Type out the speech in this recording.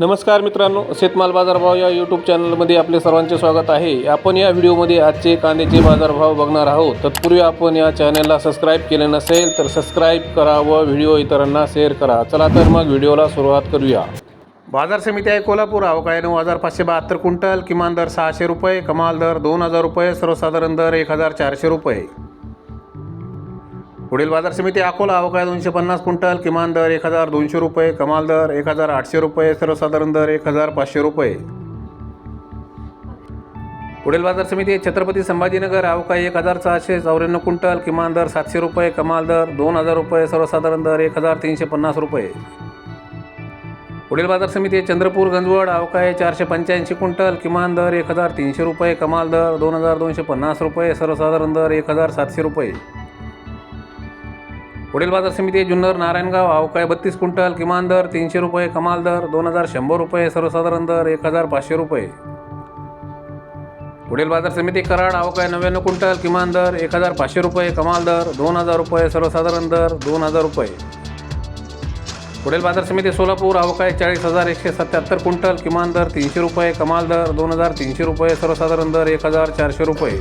नमस्कार मित्रांनो शेतमाल बाजारभाव या यूट्यूब चॅनलमध्ये आपले सर्वांचे स्वागत आहे. आपण या व्हिडिओमध्ये आजचे कांद्याचे बाजारभाव बघणार आहोत. तत्पूर्वी आपण या चॅनलला सबस्क्राईब केले नसेल तर सबस्क्राईब करा व व्हिडिओ इतरांना शेअर करा. चला तर मग व्हिडिओला सुरुवात करूया. बाजार समिती आहे कोल्हापूर. अवकाळी नऊ हजार पाचशे बहात्तर क्विंटल. किमान दर सहाशे रुपये. कमाल दर दोन हजार रुपये. सर्वसाधारण दर एक हजार चारशे रुपये. पुढील बाजार समिती अकोला अवकाळी दोनशे पन्नास क्विंटल किमान दर एक हजार दोनशे रुपये कमाल दर एक हजार आठशे रुपये सर्वसाधारण दर एक हजार पाचशे रुपये. पुढील बाजार समिती छत्रपती संभाजीनगर अवकाळी एक हजार सहाशे चौऱ्याण्णव क्विंटल किमान दर सातशे रुपये कमाल दर दोन हजार रुपये सर्वसाधारण दर एक हजार तीनशे पन्नास रुपये. पुढील बाजार समिती चंद्रपूर गंजवड अवकाळी चारशे पंच्याऐंशी क्विंटल किमान दर एक हजार तीनशे रुपये कमाल दर दोन हजार दोनशे पन्नास रुपये सर्वसाधारण दर एक हजार सातशे रुपये. पुढील बाजार समिती जुन्नर नारायणगाव अवकाय बत्तीस क्विंटल किमान दर तीनशे रुपये कमाल दर दोन हजार शंभर रुपये सर्वसाधारण दर एक हजार पाचशे रुपये. पुढील बाजार समिती कराड अवकाय नव्याण्णव क्विंटल किमान दर एक हजार पाचशे रुपये कमाल दर दोन हजार रुपये सर्वसाधारण दर दोन हजार रुपये. पुढील बाजार समिती सोलापूर अवकाय चाळीस हजार एकशे सत्याहत्तर क्विंटल किमान दर तीनशे रुपये कमाल दर दोन हजार तीनशे रुपये सर्वसाधारण दर एक हजार चारशे रुपये.